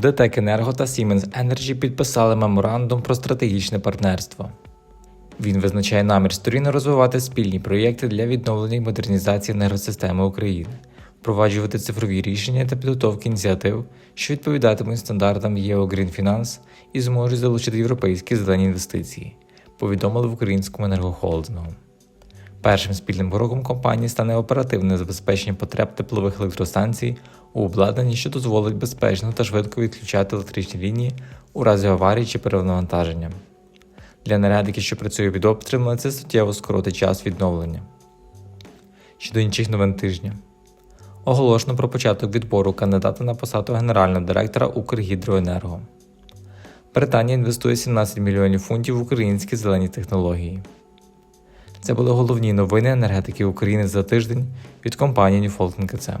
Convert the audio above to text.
ДТЕК Енерго та Siemens Energy підписали меморандум про стратегічне партнерство. Він визначає намір сторін розвивати спільні проєкти для відновлення і модернізації енергосистеми України, впроваджувати цифрові рішення та підготовки ініціатив, що відповідатимуть стандартам ЄО Green Finance і зможуть залучити європейські зелені інвестиції, повідомили в українському енергохолдингу. Першим спільним кроком компанії стане оперативне забезпечення потреб теплових електростанцій у обладнанні, що дозволить безпечно та швидко відключати електричні лінії у разі аварії чи перевантаження. Для енергетики, що працює під обстрілами, це суттєво скоротить час відновлення. Щодо інших новин тижня. Оголошено про початок відбору кандидата на посаду генерального директора Укргідроенерго. Британія інвестує 17 мільйонів фунтів в українські зелені технології. Це були головні новини енергетики України за тиждень від компанії Newfoundland KCM.